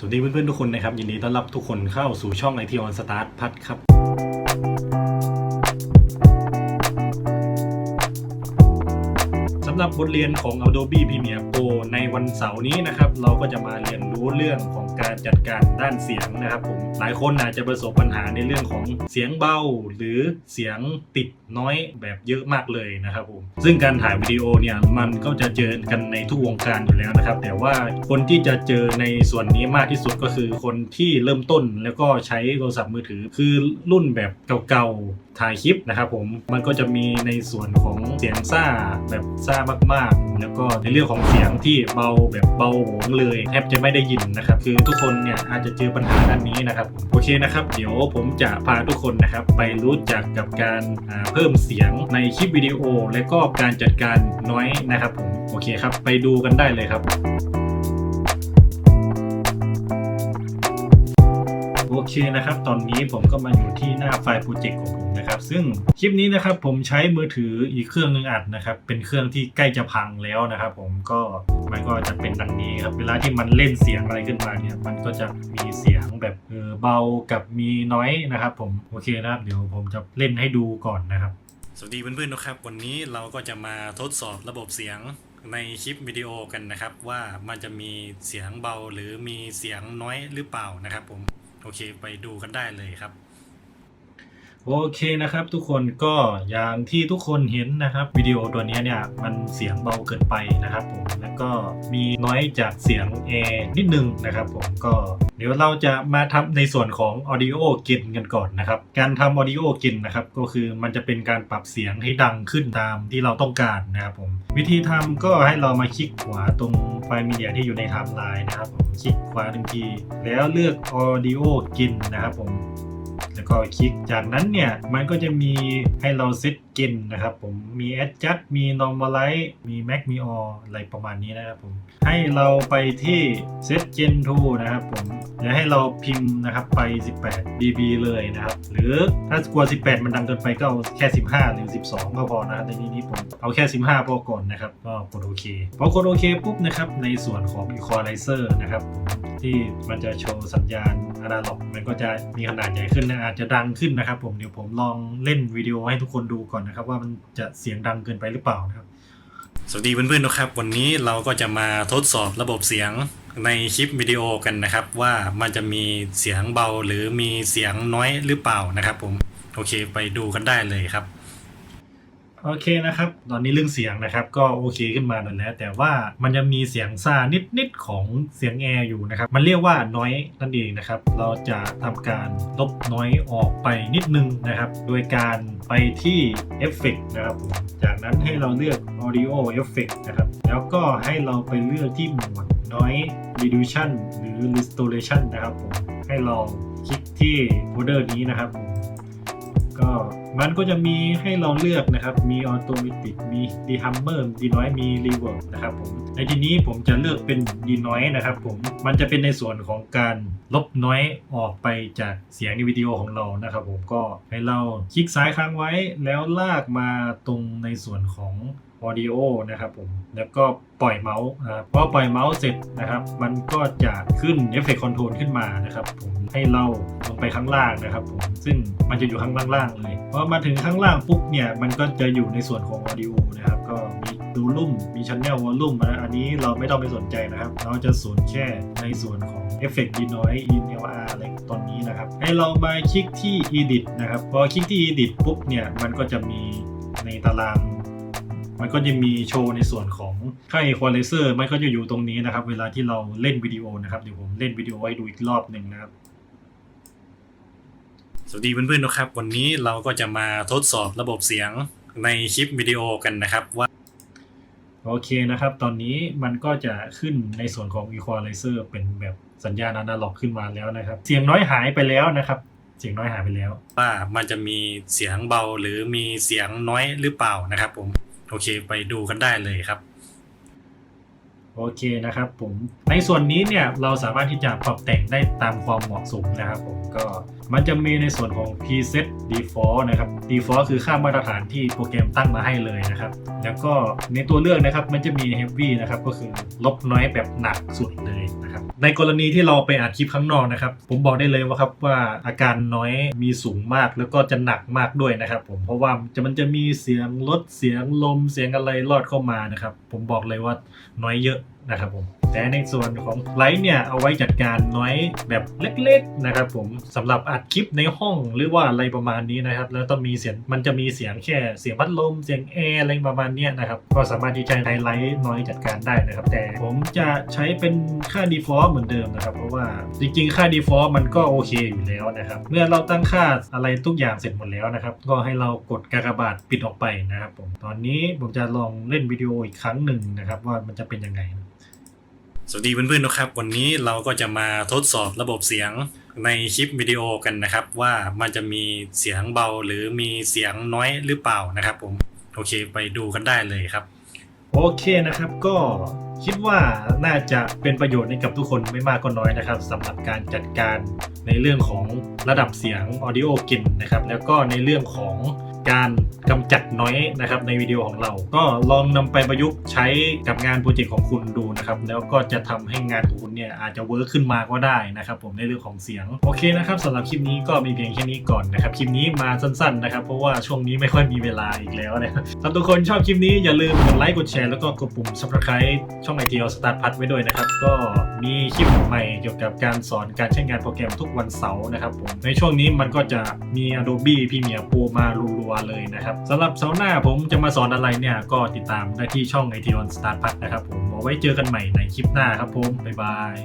สวัสดีเพื่อนๆทุกคนนะครับ ยินดีต้อนรับทุกคนเข้าสู่ช่อง IT on Start พัดครับ รับบทเรียนของ Adobe Premiere Pro ในวันเสาร์นี้นะครับ เราก็จะมาเรียนรู้เรื่องของการจัดการด้านเสียงนะครับผมหลายคนอาจจะประสบปัญหาในเรื่องของเสียงเบา หรือเสียงติดน้อยแบบเยอะมากเลยนะครับผมซึ่งการถ่ายวิดีโอเนี่ยมันก็จะเจอกันในทุกวงการอยู่แล้วนะครับ แต่ว่าคนที่จะเจอในส่วนนี้มากที่สุดก็คือคนที่เริ่มต้นแล้วก็ใช้โทรศัพท์มือถือ คือรุ่นแบบเก่าๆ ถ่ายคลิปนะครับผมมันก็จะมีในส่วนของเสียงซ่าแบบซ่ามากๆ แล้วก็ในเรื่องของเสียงที่เบาแบบเบาหวงเลยแทบจะไม่ได้ยินนะครับคือทุกคนเนี่ยอาจจะเจอปัญหาด้านนี้นะครับผมโอเคนะครับ เดี๋ยวผมจะพาทุกคนนะครับไปรู้จักกับการเพิ่มเสียงในคลิปวิดีโอ และก็การจัดการน้อยนะครับผมโอเคครับไปดูกันได้เลยครับ เคนะครับ ตอนนี้ผมก็มาอยู่ที่หน้าไฟล์โปรเจกต์ของผมนะครับ ซึ่งคลิปนี้นะครับผมใช้มือถืออีกเครื่องหนึงอัดนะครับ เป็นเครื่องที่ใกล้จะพังแล้วนะครับ ผมก็มันก็จะเป็นดังนี้ครับ เวลาที่มันเล่นเสียงอะไรขึ้นมาเนี่ย มันก็จะมีเสียงแบบเออเบากับมีน้อยนะครับ ผม โอเคนะครับ เดี๋ยวผมจะเล่นให้ดูก่อนนะครับ สวัสดีเพื่อนๆนะครับ วันนี้เราก็จะมาทดสอบระบบเสียงในคลิปวิดีโอกันนะครับว่ามันจะมีเสียงเบาหรือมีเสียงน้อยหรือเปล่านะครับผม โอเค ไปดูกันได้เลยครับ โอเคนะครับ ทุกคนก็อย่างที่ทุกคนเห็นนะครับวิดีโอตัวนี้เนี่ยมันเสียงเบาเกินไปนะครับผมแล้วก็มีน้อยจากเสียงแอร์นิดนึงนะครับผมก็เดี๋ยวเราจะมาทำในส่วนของ Audio กินกันก่อนนะครับ การทำ Audio กินนะครับก็คือมันจะเป็นการปรับเสียงให้ดังขึ้นตามที่เราต้องการนะครับผมวิธีทำก็ให้เรามาคลิกขวาตรงไฟล์มีเดียที่อยู่ในไทม์ไลน์นะครับผมคลิกขวาหนึ่งทีแล้วเลือก Audio กินนะครับผม แล้วก็คลิกจากนั้นเนี่ย มันก็จะมีให้เราเซตเกณฑ์นะครับผมมี adjust มี normalize มี max มี all อะไรประมาณนี้นะครับผมให้เราไปที่ set gen to นะครับผมจะให้เราพิมพ์นะครับไป 18 dB เลยนะครับ หรือถ้ากลัว 18 มันดังเกินไปก็เอาแค่ 15 หรือ 12 ก็พอนะครับในนี้นี่ผมเอาแค่ 15 พอก่อนนะครับ ก็กดโอเคพอกดโอเคปุ๊บนะครับ ในส่วนของ equalizer นะครับ ที่มันจะโชว์สัญญาณ อนาล็อก มันก็จะมีขนาดใหญ่ขึ้นและอาจจะดังขึ้นนะครับ ผมเดี๋ยวผมลองเล่นวิดีโอให้ทุกคนดูก่อนนะครับ ว่ามันจะเสียงดังเกินไปหรือเปล่านะครับ สวัสดีเพื่อนๆนะครับ วันนี้เราก็จะมาทดสอบระบบเสียงในคลิปวิดีโอกันนะครับ ว่ามันจะมีเสียงเบาหรือมีเสียงน้อยหรือเปล่านะครับ ผมโอเคไปดูกันได้เลยครับ โอเคนะครับ ตอนนี้เรื่องเสียงนะครับ ก็โอเคขึ้นมาหน่อยแล้ว แต่ว่ามันจะมีเสียงซ่านิดๆของเสียงแอร์อยู่นะครับ มันเรียกว่าน้อยนั่นเองนะครับ เราจะทำการลบน้อยออกไปนิดนึงนะครับ โดยการไปที่เอฟเฟกนะครับผมจากนั้นให้เราเลือก audio effect นะครับ แล้วก็ให้เราไปเลือกที่หมวด noise reduction หรือ restoration นะครับผมให้ลองคลิกที่โฟลเดอร์นี้นะครับผม ก็มันก็จะมีให้เราเลือกนะครับ มีออโตเมติกมีดีฮัมเมอร์ดีน้อยมีรีเวิร์นะครับผม ในที่นี้ผมจะเลือกเป็นดีน้อยนะครับผม มันจะเป็นในส่วนของการลบน้อยออกไปจากเสียงในวิดีโอของเรานะครับผมก็ให้เราคลิกซ้ายค้างไว้แล้วลากมาตรงในส่วนของ Audio นะครับผม แล้วก็ปล่อยเมาส์พอปล่อยเมาส์เสร็จนะครับ มันก็จะขึ้น Effect Control ขึ้นมานะครับผมให้เราลงไปข้างล่างนะครับผม ซึ่งมันจะอยู่ข้างล่างๆเลยพอมาถึงข้างล่างปุ๊บเนี่ย มันก็จะอยู่ในส่วนของ Audio นะครับ ก็มีดูลุ่ม มี Channel Volume นะอันนี้เราไม่ต้องไปสนใจนะครับ เราจะสนแค่ในส่วนของ Effect d n o i s In LR อะไรตอนนี้นะครับ ให้เรามาคลิกที่ Edit นะครับ พอคลิกที่ Edit ปุ๊บเนี่ย มันก็จะมีในตาราง มันก็จะมีโชว์ในส่วนของค่า equalizer มันก็จะอยู่ตรงนี้นะครับ เวลาที่เราเล่นวิดีโอนะครับ เดี๋ยวผมเล่นวิดีโอให้ดูอีกรอบหนึ่งนะครับ สวัสดีเพื่อนๆนะครับ วันนี้เราก็จะมาทดสอบระบบเสียงในคลิปวิดีโอกันนะครับว่าโอเคนะครับ ตอนนี้มันก็จะขึ้นในส่วนของ equalizer เป็นแบบสัญญาณอนาล็อกขึ้นมาแล้วนะครับ เสียงน้อยหายไปแล้วนะครับ เสียงน้อยหายไปแล้ว ว่ามันจะมีเสียงเบาหรือมีเสียงน้อยหรือเปล่านะครับผม โอเคไปดูกันได้เลยครับ โอเคนะครับผมในส่วนนี้เนี่ยเราสามารถที่จะปรับแต่งได้ตามความเหมาะสมนะครับผมก็มันจะมีในส่วนของ preset default นะครับ default คือค่ามาตรฐานที่โปรแกรมตั้งมาให้เลยนะครับ แล้วก็ในตัวเลือกนะครับมันจะมี heavy นะครับก็คือลบน้อยแบบหนักสุดเลยนะครับ ในกรณีที่เราไปอัดคลิปข้างนอกนะครับ ผมบอกได้เลยว่าครับว่าอาการน้อยมีสูงมากแล้วก็จะหนักมากด้วยนะครับ ผมเพราะว่าจะมันจะมีเสียงรถเสียงลมเสียงอะไรลอดเข้ามานะครับ ผมบอกเลยว่าน้อยเยอะนะครับผม แต่ในส่วนของไลท์เนี่ยเอาไว้จัดการน้อยแบบเล็กๆนะครับผมสำหรับอัดคลิปในห้องหรือว่าอะไรประมาณนี้นะครับ แล้วต้องมีเสียงมันจะมีเสียงแค่เสียงพัดลมเสียงแอร์อะไรประมาณนี้นะครับก็สามารถที่จะใช้ไลท์น้อยจัดการได้นะครับ แต่ผมจะใช้เป็นค่า default เหมือนเดิมนะครับ เพราะว่าจริงๆ ค่า default มันก็โอเคอยู่แล้วนะครับ เมื่อเราตั้งค่าอะไรทุกอย่างเสร็จหมดแล้วนะครับ ก็ให้เรากดกากบาทปิดออกไปนะครับผมตอนนี้ผมจะลองเล่นวิดีโออีกครั้งหนึ่งนะครับ ว่ามันจะเป็นยังไง สวัสดีเพื่อนๆนะครับ วันนี้เราก็จะมาทดสอบระบบเสียงในคลิปวิดีโอกันนะครับ ว่ามันจะมีเสียงเบาหรือมีเสียงน้อยหรือเปล่านะครับผมโอเคไปดูกันได้เลยครับ โอเคนะครับก็คิดว่าน่าจะเป็นประโยชน์ให้กับทุกคนไม่มากก็น้อยนะครับสำหรับการจัดการในเรื่องของระดับเสียง audio กินนะครับแล้วก็ในเรื่องของ การกำจัดน้อยนะครับในวิดีโอของเรา ก็ลองนำไปประยุกต์ใช้กับงานโปรเจกต์ของคุณดูนะครับแล้วก็จะทำให้งานของคุณเนี่ยอาจจะเวิร์คขึ้นมาก็ได้นะครับผมในเรื่องของเสียงโอเคนะครับสำหรับคลิปนี้ก็มีเพียงแค่นี้ก่อนนะครับคลิปนี้มาสั้นๆนะครับเพราะว่าช่วงนี้ไม่ค่อยมีเวลาอีกแล้วนะครับถ้าทุกคนชอบคลิปนี้อย่าลืมกดไลค์กดแชร์แล้วก็กดปุ่ม subscribe ช่องไอทีอสตาร์พัทไว้ด้วยนะครับก็ มีคลิปใหม่เกี่ยวกับการสอนการใช้งานโปรแกรมทุกวันเสาร์นะครับผมในช่วงนี้มันก็จะมี Adobe Premiere Pro มารัวๆเลยนะครับสำหรับเสาร์หน้าผมจะมาสอนอะไรเนี่ย ก็ติดตามได้ที่ช่อง IT on Start พัทนะครับผมเอาไว้เจอกันใหม่ในคลิปหน้าครับผมบ๊ายบาย